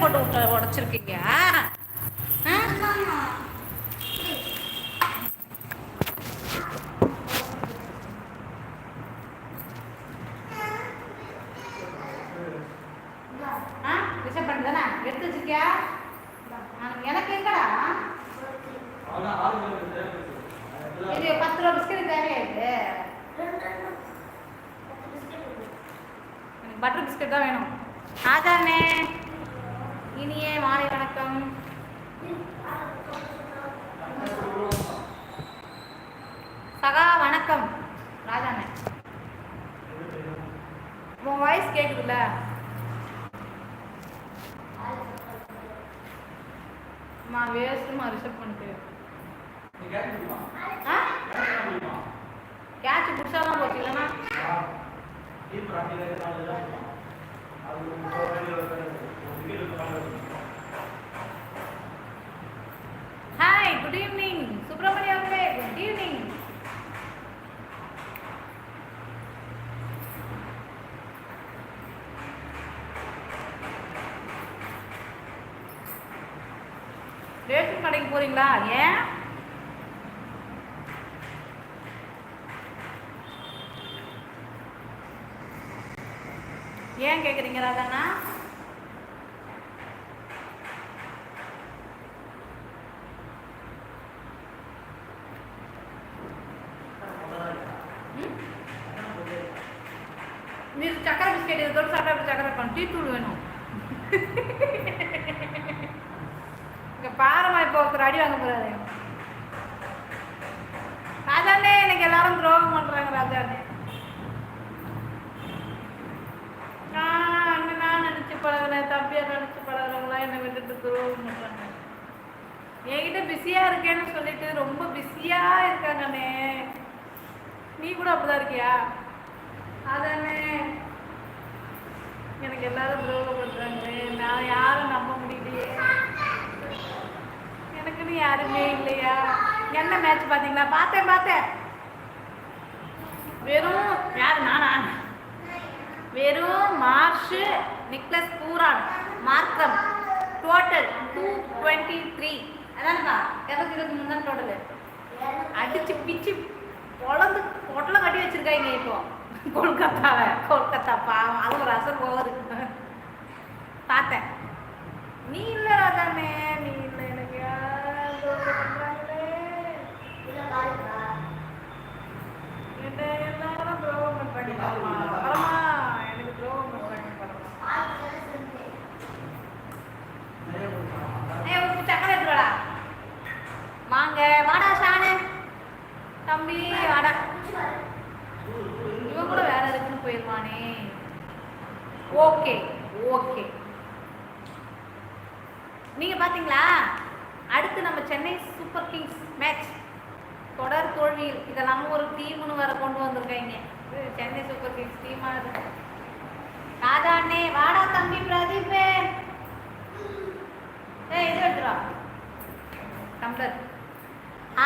வச்சிருக்கீங்க ஆ? ஆ? ரிசர்வ் பண்ணுதானே எடுத்து வச்சிருக்கியா? ஆ, எனக்கு எங்கடா? இது பத்து ரூபா பிஸ்கட் தேவையா இது? எனக்கு பட்டர் பிஸ்கட் தான் வேணும். ஆதானே இனிய மாலை வணக்கம். சகா வணக்கம். ராஜாண்ண. உன் வாய்ஸ் கேக்குதுல்ல? மா வேஸ்ட்டுமா ரிசர்வ் பண்ணிட்டு. ஆ? கேட்ச் பிடிச்சாதான் போச்சு இல்லைன்னா? ஹாய் ரேஷன் கடைக்கு போறீங்களா? ஏன்? ஏன் கேட்குறீங்க ராதாண்ணா? நீ சக்கரை பிஸ்கெட் இதோட சாப்பிட்டா சக்கரை பண்ணு டீ தூள் வேணும். இங்கே பாரமா இப்போ ஒருத்தர் அடி வாங்க போறாரு. ராஜாண்ணே எனக்கு எல்லாரும் துரோகம் பண்றாங்க ராஜாண்ணே நான் அண்ணனா நினைச்சு பழகுறேன் தம்பியா நினைச்சு பழகுறவங்களாம் என்னை விட்டுட்டு துரோகம் பண்றாங்க. என்கிட்ட பிஸியா இருக்கேன்னு சொல்லிட்டு ரொம்ப பிஸியா இருக்காங்கண்ணே நீ கூட அப்படிதான் இருக்கியா? அதானே. எனக்கு எல்லாரும் துரோகம் பண்றாங்களே நான் யாரும் எனக்குன்னு யாருமே இல்லையா? என்ன மேட்ச் பாத்தீங்களா பார்த்தேன் பார்த்தேன். வெறும் யார்? நானா? வெறும் மார்ஷ் நிக்லஸ் பூரான் மார்க்கம். டோட்டல் டூ டுவெண்ட்டி த்ரீ அதான்ப்பா இரநூத்தி இருபத்தி மூணு தான் டோட்டலு அடிச்சு பிச்சு பொழந்து பொட்டலம் கட்டி வச்சிருக்காங்க இப்போ. கொல்கத்தாவை கொல்கத்தா பாவம். அது ஒரு அசல் ஓவர் பார்த்தேன். நீ இல்லை ராதாமே நீ இல்லை எனக்கு யார் துரோகம் பண்றாங்களே. என்னை எல்லாரும் துரோகம் பண்றாங்க பரமா பரமா எனக்கு துரோகம் பண்றாங்க பரமா ஏய் உப்பு சக்கரை எடுத்துடா வாங்க வாடா ஷானு தம்பி அட இவன் கூட வேற இருக்குன்னு போயிருவானே ஓகே ஓகே. நீங்க பாத்தீங்களா? அடுத்து நம்ம சென்னை சூப்பர் கிங்ஸ் மேட்ச். தொடர் தோல்வியில். இதெல்லாம் ஒரு டீம்னு வேற கொண்டு வந்திருக்காங்க. சென்னை சூப்பர் கிங்ஸ் டீமா இருக்கு ராஜா அண்ணே வாடா